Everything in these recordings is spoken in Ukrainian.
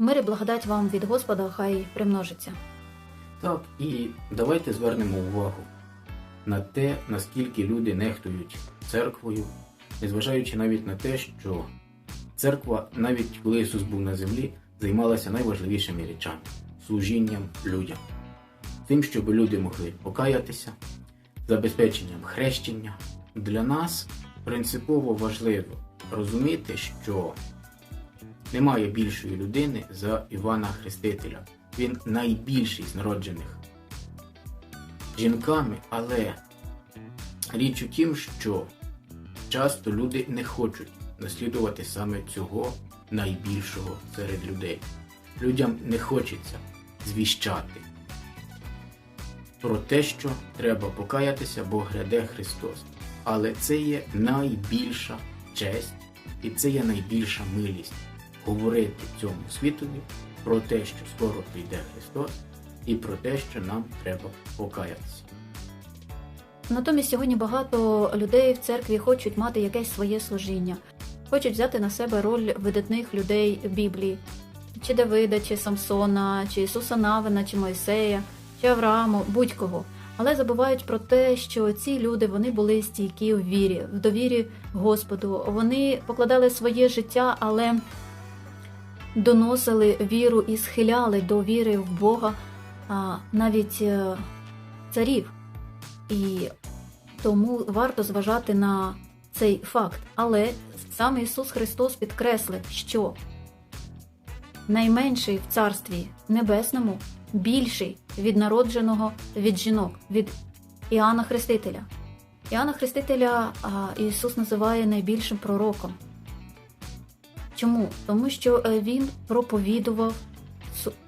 Мир і благодать вам від Господа, хай примножиться. Так, і давайте звернемо увагу на те, наскільки люди нехтують церквою, незважаючи навіть на те, що церква, навіть коли Ісус був на землі, займалася найважливішими речами служінням людям, тим, щоб люди могли покаятися, забезпеченням хрещення. Для нас принципово важливо розуміти, що немає більшої людини за Івана Хрестителя. Він найбільший з народжених жінками, але річ у тім, що часто люди не хочуть наслідувати саме цього найбільшого серед людей. Людям не хочеться звіщати про те, що треба покаятися, бо гряде Христос. Але це є найбільша честь і це є найбільша милість говорити цьому світові про те, що скоро прийде Христос, і про те, що нам треба покаятися. Натомість сьогодні багато людей в церкві хочуть мати якесь своє служіння, хочуть взяти на себе роль видатних людей Біблії, чи Давида, чи Самсона, чи Ісуса Навина, чи Мойсея, чи Аврааму, будь-кого. Але забувають про те, що ці люди вони були стійкі в вірі, в довірі Господу. Вони покладали своє життя, але доносили віру і схиляли до віри в Бога навіть е, царів. І тому варто зважати на цей факт. Але саме Ісус Христос підкреслив, що найменший в Царстві Небесному більший від народженого від жінок, від Іоанна Хрестителя. Іоанна Хрестителя Ісус називає найбільшим пророком. Чому? Тому що е, він проповідував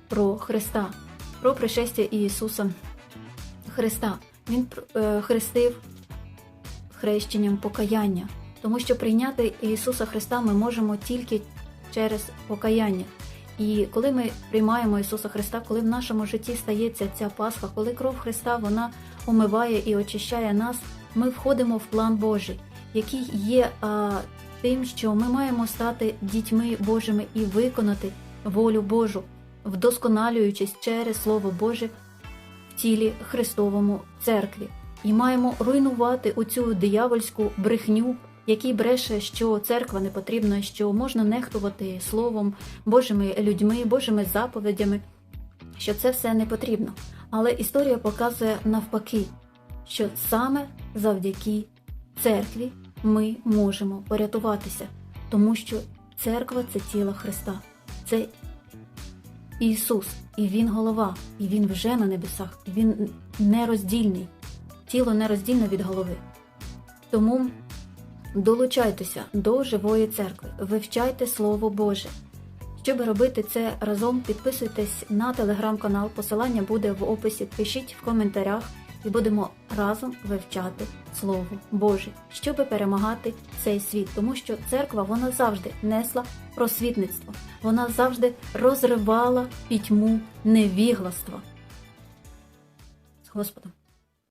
про Христа, про пришестя Ісуса Христа. Він е, хрестив хрещенням покаяння, тому що прийняти Ісуса Христа ми можемо тільки через покаяння. І коли ми приймаємо Ісуса Христа, коли в нашому житті стається ця Пасха, коли кров Христа вона омиває і очищає нас, ми входимо в план Божий, який є тим, що ми маємо стати дітьми Божими і виконати волю Божу, вдосконалюючись через Слово Боже в тілі Христовому церкві. І маємо руйнувати оцю диявольську брехню, який бреше, що церква не потрібна, що можна нехтувати словом, Божими людьми, Божими заповідями, що це все не потрібно. Але історія показує навпаки, що саме завдяки церкві ми можемо порятуватися, тому що церква це тіло Христа, це Ісус, і Він голова, і Він вже на небесах, і Він нероздільний, тіло нероздільне від голови. Тому долучайтеся до живої церкви, вивчайте Слово Боже. Щоб робити це разом, підписуйтесь на телеграм-канал, посилання буде в описі, пишіть в коментарях і будемо разом вивчати Слово Боже, щоб перемагати цей світ. Тому що церква вона завжди несла просвітництво, вона завжди розривала пітьму невігластва. З Господом.